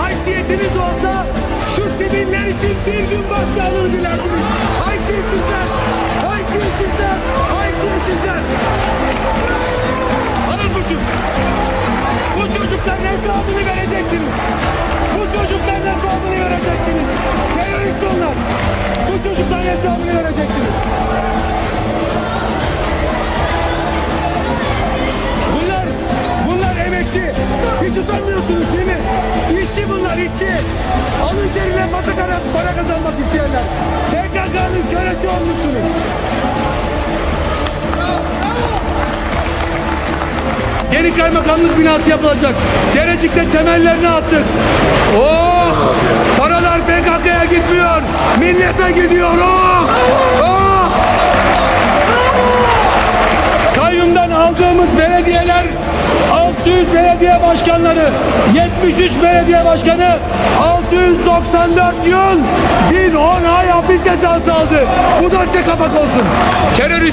haysiyetiniz olsa şu sivinler için bir gün başsağlığı dilerdiniz. Haysiyetsizler, haysiyetsizler, haysiyetsizler. Alın bu çocuk. Bu çocukların hesabını vereceksiniz. Bu çocukların İşçi. Alın teriyle masa para, para kazanmak isteyenler. PKK'nın kölesi olmuşsunuz. Yeni kaymakamlık binası yapılacak. Derecik'te temellerini attık. Oh! Paralar PKK'ya gitmiyor. Millete gidiyor. Oh! Oh! Kayyumdan aldığımız belediyeler 600 belediye başkanları, 73 belediye başkanı 694 yıl 1010 ay hapis cezası aldı. Bu size kapak olsun. Terörist